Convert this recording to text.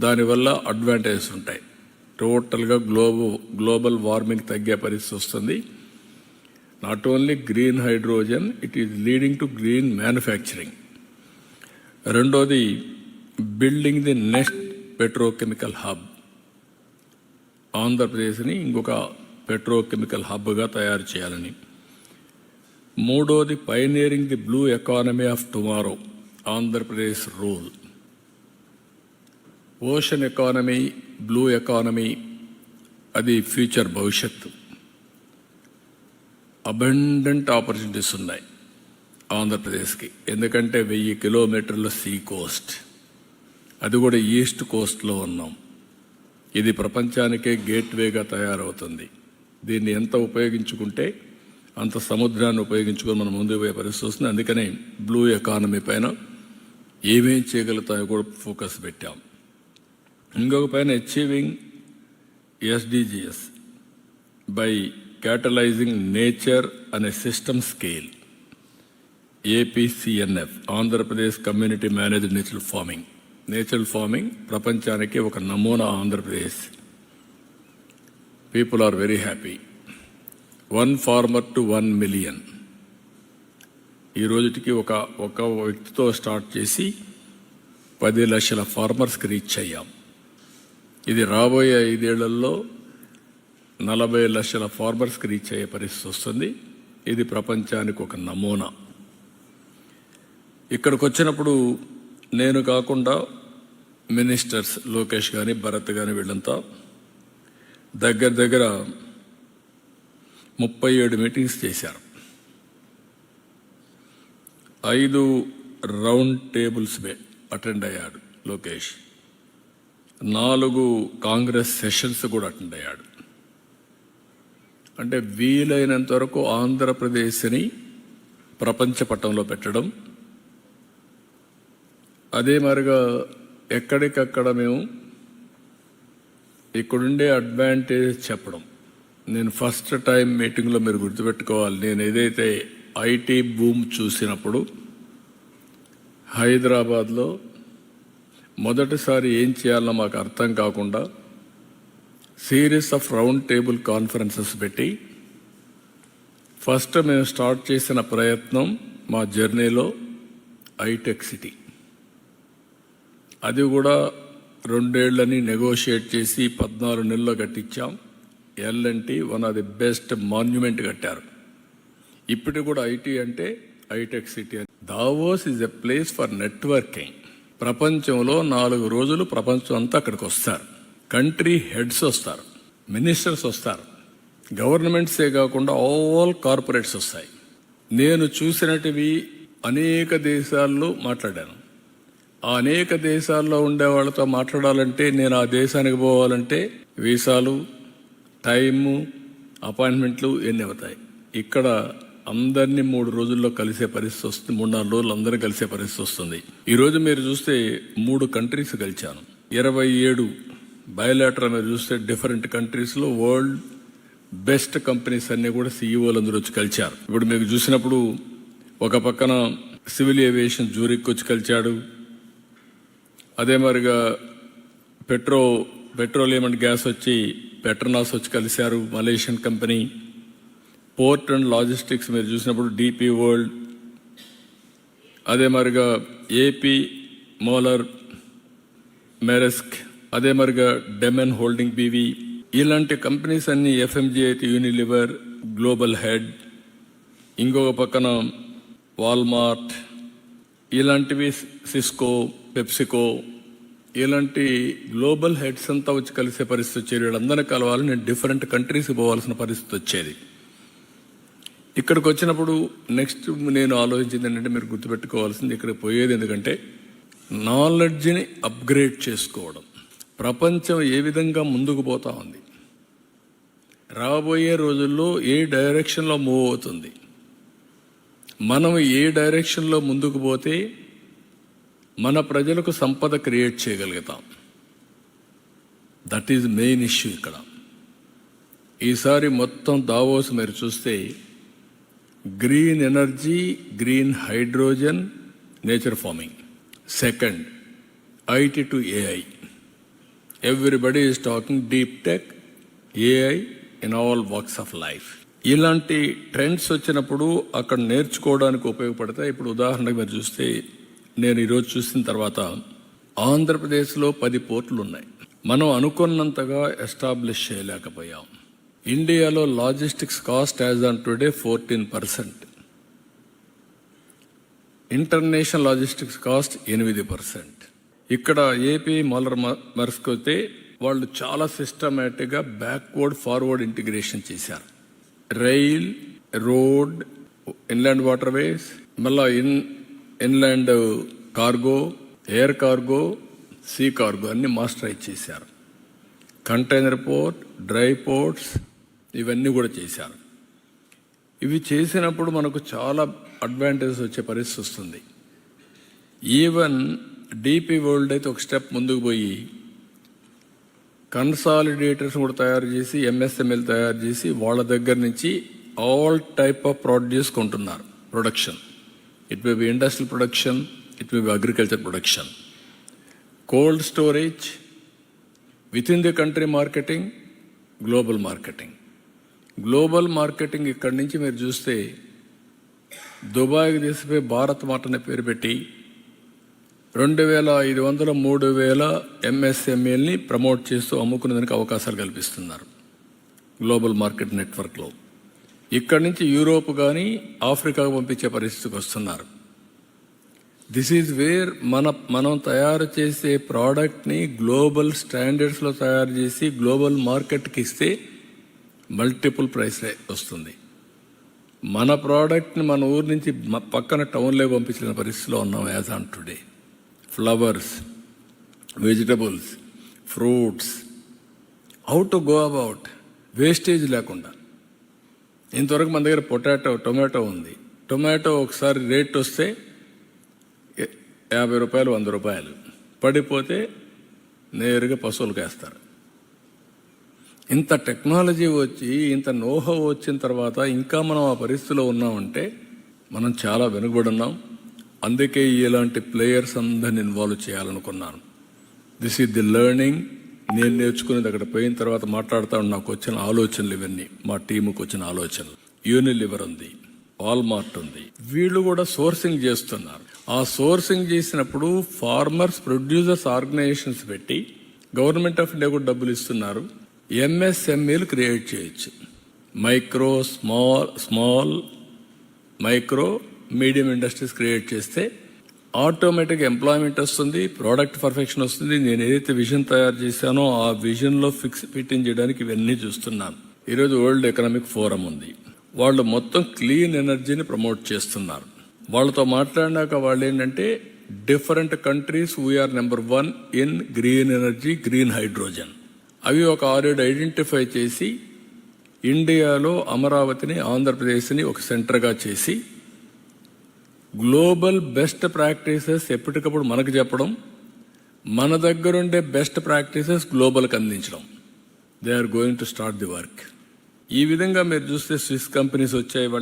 దానివల్ల అడ్వాంటేజెస్ ఉంటాయి. టోటల్గా గ్లోబల్ గ్లోబల్ వార్మింగ్ తగ్గే పరిస్థితి వస్తుంది. Not only green hydrogen it is leading to green manufacturing రెండోది building the next petrochemical hub ఆంధ్రప్రదేశ్ని ఇంకొక పెట్రోకెమికల్ హబ్గా తయారు చేయాలని. మూడోది pioneering the blue economy of tomorrow Andhra Pradesh rule ocean economy blue economy అది ఫ్యూచర్ భవిష్యత్తు. అబండెంట్ ఆపర్చునిటీస్ ఉన్నాయి ఆంధ్రప్రదేశ్కి. ఎందుకంటే వెయ్యి కిలోమీటర్ల సీ కోస్ట్ అది కూడా ఈస్ట్ కోస్ట్లో ఉన్నాం. ఇది ప్రపంచానికే గేట్వేగా తయారవుతుంది. దీన్ని ఎంత ఉపయోగించుకుంటే అంత సముద్రాన్ని ఉపయోగించుకొని మనం ముందుకు పోయే పరిస్థితి వస్తుంది. అందుకనే బ్లూ ఎకానమీ పైన ఏమేం చేయగలుగుతాయో కూడా ఫోకస్ పెట్టాం. ఇంకొక పైన achieving SDGs by catalyzing nature అనే system scale APCNF Andhra Pradesh community managed natural farming natural farming ప్రపంచానికి ఒక నమూనా Andhra Pradesh people are very happy one farmer to one million ఈ రోజుకి ఒక ఒక వ్యక్తితో స్టార్ట్ చేసి పది లక్షల ఫార్మర్స్కి రీచ్ అయ్యాం. ఇది రాబోయే ఐదేళ్ళలో నలభై లక్షల ఫార్మర్స్కి రీచ్ అయ్యే పరిస్థితి వస్తుంది. ఇది ప్రపంచానికి ఒక నమూనా. ఇక్కడికి వచ్చినప్పుడు నేను కాకుండా మినిస్టర్స్ లోకేష్ కానీ భరత్ కానీ వీళ్ళంతా దగ్గర దగ్గర ముప్పై ఏడు మీటింగ్స్ చేశారు. ఐదు రౌండ్ టేబుల్స్ అటెండ్ అయ్యాడు లోకేష్. నాలుగు కాంగ్రెస్ సెషన్స్ కూడా అటెండ్ అయ్యాడు. అంటే వీలైనంత వరకు ఆంధ్రప్రదేశ్ని ప్రపంచ పట్టంలో పెట్టడం. అదే మరిగా ఎక్కడికక్కడ మేము ఇక్కడుండే అడ్వాంటేజ్ చెప్పడం. నేను ఫస్ట్ టైం మీటింగ్లో మీరు గుర్తుపెట్టుకోవాలి. నేను ఏదైతే ఐటీ బూమ్ చూసినప్పుడు హైదరాబాద్లో మొదటిసారి ఏం చేయాలో మాకు అర్థం కాకుండా series of round table conferences పెట్టి ఫస్ట్ మేము స్టార్ట్ చేసిన ప్రయత్నం మా జర్నీలో ఐటెక్ సిటీ అది కూడా రెండేళ్ళని నెగోషియేట్ చేసి పద్నాలుగు నెలల్లో కట్టించాం. L and T one of the best monument కట్టారు. ఇప్పటికి కూడా ఐటీ అంటే ఐటెక్ సిటీ అని Davos is a place for networking ప్రపంచంలో నాలుగు రోజులు ప్రపంచం అంతా అక్కడికి వస్తారు. కంట్రీ హెడ్స్ వస్తారు. మినిస్టర్స్ వస్తారు. గవర్నమెంట్సే కాకుండా ఆల్ కార్పొరేట్స్ వస్తాయి. నేను చూసినటివి అనేక దేశాల్లో మాట్లాడాను. ఆ అనేక దేశాల్లో ఉండే వాళ్ళతో మాట్లాడాలంటే నేను ఆ దేశానికి పోవాలంటే వీసాలు టైము అపాయింట్మెంట్లు ఎన్ని అవుతాయి? ఇక్కడ అందరినీ మూడు రోజుల్లో కలిసే పరిస్థితి వస్తుంది. మూడు నాలుగు రోజులు అందరూ కలిసే పరిస్థితి వస్తుంది. ఈరోజు మీరు చూస్తే మూడు కంట్రీస్ కలిచాను ఇరవై ఏడు బయోలాటర్ మీరు చూస్తే డిఫరెంట్ కంట్రీస్లో వరల్డ్ బెస్ట్ కంపెనీస్ అన్ని కూడా సీఈఓలు అందరూ వచ్చి కలిచారు ఇప్పుడు మీకు చూసినప్పుడు ఒక పక్కన సివిల్ ఏవియేషన్ జూరిక్ వచ్చి కలిచాడు అదే మరిగా పెట్రో పెట్రోలియం అండ్ గ్యాస్ వచ్చి పెట్రోనాస్ వచ్చి కలిశారు. Malaysian company port and logistics మీరు చూసినప్పుడు డిపి వరల్డ్ అదే మరిగా ఏపీ మోలర్ మెరెస్క్ అదే మరిగా డెమెన్ హోల్డింగ్ బీవీ ఇలాంటి కంపెనీస్ అన్ని ఎఫ్ఎంజిఐటి యూనిలివర్ గ్లోబల్ హెడ్ ఇంకొక పక్కన వాల్మార్ట్ ఇలాంటివి సిస్కో పెప్సికో ఇలాంటి గ్లోబల్ హెడ్స్ అంతా వచ్చి కలిసే పరిస్థితి వచ్చేది. వీళ్ళందరినీ కలవాలి నేను డిఫరెంట్ కంట్రీస్కి పోవాల్సిన పరిస్థితి వచ్చేది. ఇక్కడికి వచ్చినప్పుడు నెక్స్ట్ నేను ఆలోచించింది ఏంటంటే మీరు గుర్తుపెట్టుకోవాల్సింది ఇక్కడ పోయేది ఎందుకంటే నాలెడ్జ్ని అప్గ్రేడ్ చేసుకోవడం. ప్రపంచం ఏ విధంగా ముందుకు పోతా ఉంది? రాబోయే రోజుల్లో ఏ డైరెక్షన్లో మూవ్ అవుతుంది? మనం ఏ డైరెక్షన్లో ముందుకు పోతే మన ప్రజలకు సంపద క్రియేట్ చేయగలుగుతాం? దట్ ఈజ్ మెయిన్ ఇష్యూ ఇక్కడ. ఈసారి మొత్తం దావోస్ మీరు చూస్తే green energy green hydrogen nature farming second IT to AI everybody is talking deep tech AI in all works of life ఇలాంటి ట్రెండ్స్ వచ్చినప్పుడు అక్కడ నేర్చుకోవడానికి ఉపయోగపడతాయి. ఇప్పుడు ఉదాహరణకు మీరు చూస్తే నేను ఈరోజు చూసిన తర్వాత ఆంధ్రప్రదేశ్లో పది పోర్టులు ఉన్నాయి మనం అనుకున్నంతగా ఎస్టాబ్లిష్ చేయలేకపోయాం. ఇండియాలో logistics cost as on today fourteen percent. International logistics cost ఎనిమిది పర్సెంట్. ఇక్కడ ఏపీ మొలర్ మరుసుకొతే వాళ్ళు చాలా సిస్టమేటిక్గా బ్యాక్వర్డ్ ఫార్వర్డ్ ఇంటిగ్రేషన్ చేశారు. రైల్ రోడ్ ఇన్లాండ్ వాటర్వేస్ మళ్ళా in inland cargo air cargo sea cargo అన్ని మాస్టరైజ్ చేశారు. కంటైనర్ పోర్ట్ డ్రై పోర్ట్స్ ఇవన్నీ కూడా చేశారు. ఇవి చేసినప్పుడు మనకు చాలా అడ్వాంటేజ్ వచ్చే పరిస్థితి వస్తుంది. ఈవెన్ డీపీ వరల్డ్ అయితే ఒక స్టెప్ ముందుకు పోయి కన్సాలిడేటర్స్ కూడా తయారు చేసి ఎంఎస్ఎంఎల్ తయారు చేసి వాళ్ళ దగ్గర నుంచి ఆల్ టైప్ ఆఫ్ ప్రొడ్యూస్ కొంటున్నారు. Production it may be industrial production it may be agriculture production cold storage with in the country marketing global marketing global marketing ఇక్కడి నుంచి మీరు చూస్తే దుబాయ్కి తీసిపోయి భారత్ మాట అనే పేరు పెట్టి రెండు వేల ఐదు వందల మూడు వేల ఎంఎస్ఎంఏల్ని ప్రమోట్ చేస్తూ అమ్ముకునేందుకు అవకాశాలు కల్పిస్తున్నారు గ్లోబల్ మార్కెట్ నెట్వర్క్లో. ఇక్కడి నుంచి యూరోప్ కానీ ఆఫ్రికాకు పంపించే పరిస్థితికి వస్తున్నారు. దిస్ ఈజ్ వేర్ మన మనం తయారు చేసే ప్రోడక్ట్ని గ్లోబల్ స్టాండర్డ్స్లో తయారు చేసి గ్లోబల్ మార్కెట్కి ఇస్తే మల్టిపుల్ ప్రైస్లే వస్తుంది. మన ప్రోడక్ట్ని మన ఊరు నుంచి మ- పక్కన టౌన్లో పంపించిన పరిస్థితిలో ఉన్నాం as on today flowers vegetables fruits how to go about wastage లేకుండా. ఇంతవరకు మన దగ్గర పొటాటో టొమాటో ఉంది. టొమాటో ఒకసారి రేట్ వస్తే యాభై రూపాయలు వంద రూపాయలు. పడిపోతే నేరుగా పశువులకు వేస్తారు ఇంత టెక్నాలజీ వచ్చి ఇంత నోహో వచ్చిన తర్వాత ఇంకా మనం ఆ పరిస్థితిలో ఉన్నామంటే మనం చాలా వెనుకబడున్నాం అందుకే ఇలాంటి ప్లేయర్స్ అందరిని ఇన్వాల్వ్ చేయాలనుకున్నాను. దిస్ ఈజ్ ది లెర్నింగ్ నేను నేర్చుకునేది అక్కడ పోయిన తర్వాత మాట్లాడుతూ నాకు వచ్చిన ఆలోచనలు ఇవన్నీ. మా టీముకు వచ్చిన ఆలోచనలు. యూనిలివర్ ఉంది. వాల్మార్ట్ ఉంది. వీళ్ళు కూడా సోర్సింగ్ చేస్తున్నారు. ఆ సోర్సింగ్ చేసినప్పుడు ఫార్మర్స్ ప్రొడ్యూసర్స్ ఆర్గనైజేషన్స్ పెట్టి గవర్నమెంట్ ఆఫ్ ఇండియా కూడా డబ్బులు ఇస్తున్నారు. ఎంఎస్ఎంఈలు క్రియేట్ చేయొచ్చు. Micro small small micro medium industries create చేస్తే ఆటోమేటిక్ ఎంప్లాయ్మెంట్ వస్తుంది ప్రోడక్ట్ పర్ఫెక్షన్ వస్తుంది. నేను ఏదైతే విజన్ తయారు చేశానో ఆ విజన్లో ఫిక్స్ ఫిట్టింగ్ చేయడానికి ఇవన్నీ చూస్తున్నాను. ఈరోజు వరల్డ్ ఎకనామిక్ ఫోరం ఉంది. వాళ్ళు మొత్తం క్లీన్ ఎనర్జీని ప్రమోట్ చేస్తున్నారు. వాళ్ళతో మాట్లాడినాక వాళ్ళు ఏంటంటే different countries we're number one in green energy green hydrogen అవి ఒక ఆరేడు ఐడెంటిఫై చేసి ఇండియాలో అమరావతిని ఆంధ్రప్రదేశ్ని ఒక సెంటర్గా చేసి గ్లోబల్ బెస్ట్ ప్రాక్టీసెస్ ఎప్పటికప్పుడు మనకు చెప్పడం మన దగ్గరుండే బెస్ట్ ప్రాక్టీసెస్ గ్లోబల్కి అందించడం. They are going to start the work. ఈ విధంగా మీరు చూస్తే స్విస్ కంపెనీస్ వచ్చాయి